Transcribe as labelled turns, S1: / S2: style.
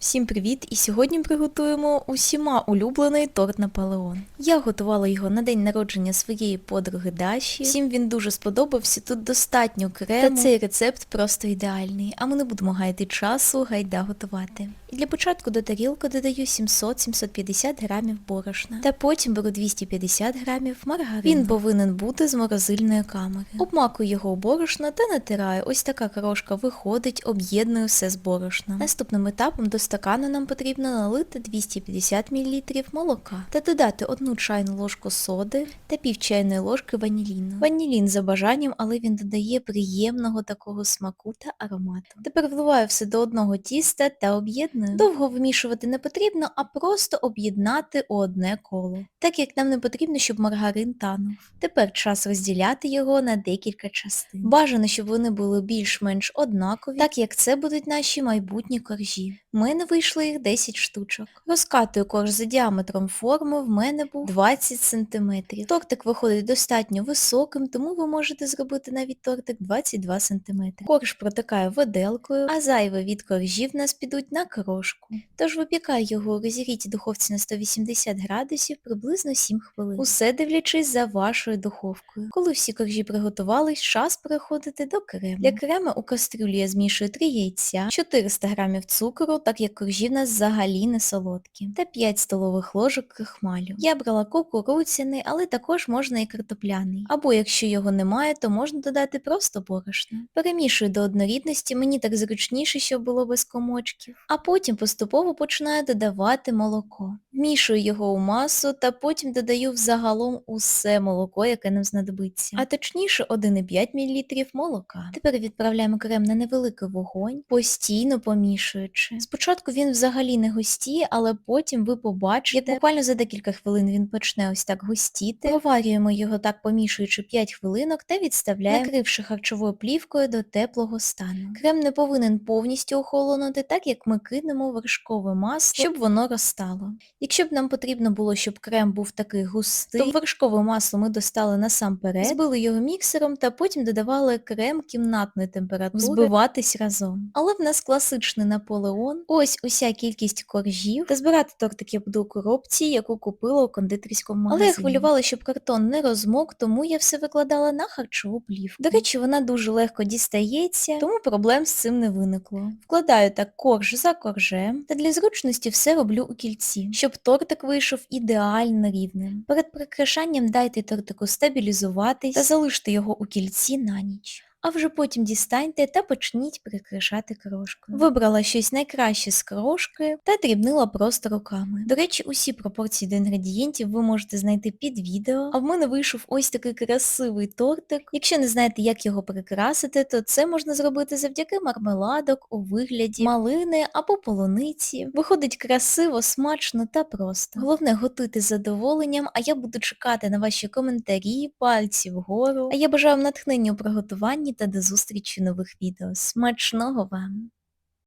S1: Всім привіт! І сьогодні приготуємо усіма улюблений торт Наполеон. Я готувала його на день народження своєї подруги Даші. Всім він дуже сподобався. Тут достатньо крему. Та цей рецепт просто ідеальний. А ми не будемо гаяти часу, гайда готувати. І для початку до тарілки додаю 700-750 грамів борошна. Та потім беру 250 грамів маргарину. Він повинен бути з морозильної камери. Обмакую його у борошно та натираю. Ось така крошка виходить, об'єдную все з борошна. Наступним етапом до стакану нам потрібно налити 250 мл молока та додати одну чайну ложку соди та пів чайної ложки ваніліну. Ванілін за бажанням, але він додає приємного такого смаку та аромату. Тепер вливаю все до одного тіста та об'єдную. Довго вимішувати не потрібно, а просто об'єднати у одне коло. Так як нам не потрібно, щоб маргарин танув. Тепер час розділяти його на декілька частин. Бажано, щоб вони були більш-менш однакові, так як це будуть наші майбутні коржі. Мене вийшло їх 10 штучок. Розкатую корж за діаметром форми, в мене був 20 см. Тортик виходить достатньо високим, тому ви можете зробити навіть тортик 22 см. Корж протикаю виделкою, а зайве від коржів нас підуть на крошку. Тож випікаю його у розігрітій духовці на 180 градусів приблизно 7 хвилин. Усе дивлячись за вашою духовкою. Коли всі коржі приготувались, час переходити до крему. Для крему у кастрюлі я змішую 3 яйця, 400 г цукру, так як коржі в нас взагалі не солодкі, та 5 столових ложок крахмалю. Я брала кукурудзяний, але також можна і картопляний. Або якщо його немає, то можна додати просто борошно. Перемішую до однорідності, мені так зручніше, щоб було без комочків. А потім поступово починаю додавати молоко. Вмішую його у масу та потім додаю взагалом усе молоко, яке нам знадобиться. А точніше 1,5 мл молока. Тепер відправляємо крем на невеликий вогонь, постійно помішуючи. Спочатку він взагалі не густіє, але потім ви побачите, як буквально за декілька хвилин він почне ось так густіти. Проварюємо його так помішуючи 5 хвилинок та відставляємо, накривши харчовою плівкою до теплого стану. Крем не повинен повністю охолонути, так як ми кинемо вершкове масло, щоб воно розтало. Якщо б нам потрібно було, щоб крем був такий густий, то вершкове масло ми достали насамперед, збили його міксером та потім додавали крем кімнатної температури, збиватись разом. Але в нас класичний Наполеон, ось уся кількість коржів, та збирати тортик я буду у коробці, яку купила у кондитерському магазині. Але я хвилювала, щоб картон не розмок, тому я все викладала на харчову плівку. До речі, вона дуже легко дістається, тому проблем з цим не виникло. Вкладаю так корж за коржем, та для зручності все роблю у кільці, щоб тортик вийшов ідеально рівним. Перед прикрашанням дайте тортику стабілізуватись та залиште його у кільці на ніч. А вже потім дістаньте та почніть прикрашати крошкою. Вибрала щось найкраще з крошки та дрібнила просто руками. До речі, усі пропорції до інгредієнтів ви можете знайти під відео, а в мене вийшов ось такий красивий тортик. Якщо не знаєте, як його прикрасити, то це можна зробити завдяки мармеладок у вигляді малини або полуниці. Виходить красиво, смачно та просто. Головне готуйте з задоволенням, а я буду чекати на ваші коментарі, пальці вгору. А я бажаю вам натхнення у приготуванні та до зустрічі нових відео. Смачного вам!